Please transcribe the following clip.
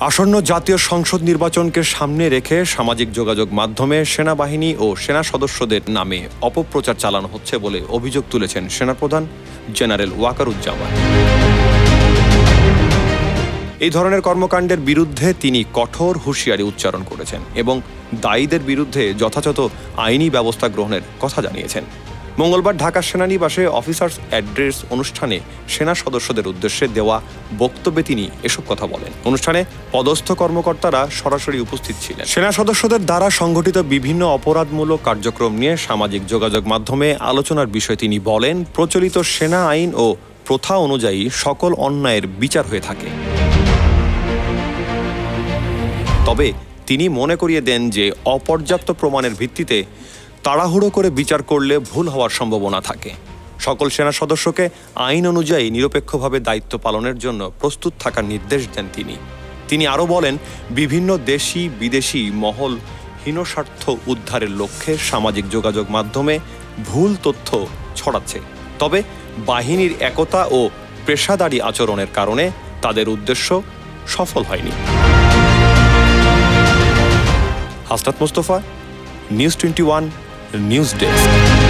আসন্ন জাতীয় সংসদ নির্বাচনকে সামনে রেখে সামাজিক যোগাযোগ মাধ্যমে সেনাবাহিনী ও সেনা সদস্যদের নামে অপপ্রচার চালানো হচ্ছে বলে অভিযোগ তুলেছেন সেনাপ্রধান জেনারেল ওয়াকারুজ্জামান। এই ধরনের কর্মকাণ্ডের বিরুদ্ধে তিনি কঠোর হুঁশিয়ারি উচ্চারণ করেছেন এবং দায়ীদের বিরুদ্ধে যথাযথ আইনি ব্যবস্থা গ্রহণের কথা জানিয়েছেন। মঙ্গলবার ঢাকা সেনানিবাসে অফিসার্স অ্যাড্রেস অনুষ্ঠানে সেনা সদস্যদের উদ্দেশ্যে দেওয়া বক্তব্যে তিনি এসব কথা বলেন। অনুষ্ঠানে পদস্থ কর্মকর্তারা সরাসরি উপস্থিত ছিলেন। সেনা সদস্যদের দ্বারা সংঘটিত বিভিন্ন অপরাধমূলক কার্যক্রম নিয়ে সামাজিক যোগাযোগ মাধ্যমে আলোচনার বিষয়ে তিনি বলেন, প্রচলিত সেনা আইন ও প্রথা অনুযায়ী সকল অন্যায়ের বিচার হয়ে থাকে। তবে তিনি মনে করিয়ে দেন যে অপর্যাপ্ত প্রমাণের ভিত্তিতে তাড়াহুড়ো করে বিচার করলে ভুল হওয়ার সম্ভাবনা থাকে। সকল সেনা সদস্যকে আইন অনুযায়ী নিরপেক্ষভাবে দায়িত্ব পালনের জন্য প্রস্তুত থাকার নির্দেশ দেন তিনি। তিনি আরও বলেন, বিভিন্ন দেশি, বিদেশি, মহল হীনস্বার্থ উদ্ধারের লক্ষ্যে সামাজিক যোগাযোগ মাধ্যমে ভুল তথ্য ছড়াচ্ছে। তবে বাহিনীর একতা ও পেশাদারী আচরণের কারণে তাদের উদ্দেশ্য সফল হয়নি। Hasnat Mostafa, news twenty one news desk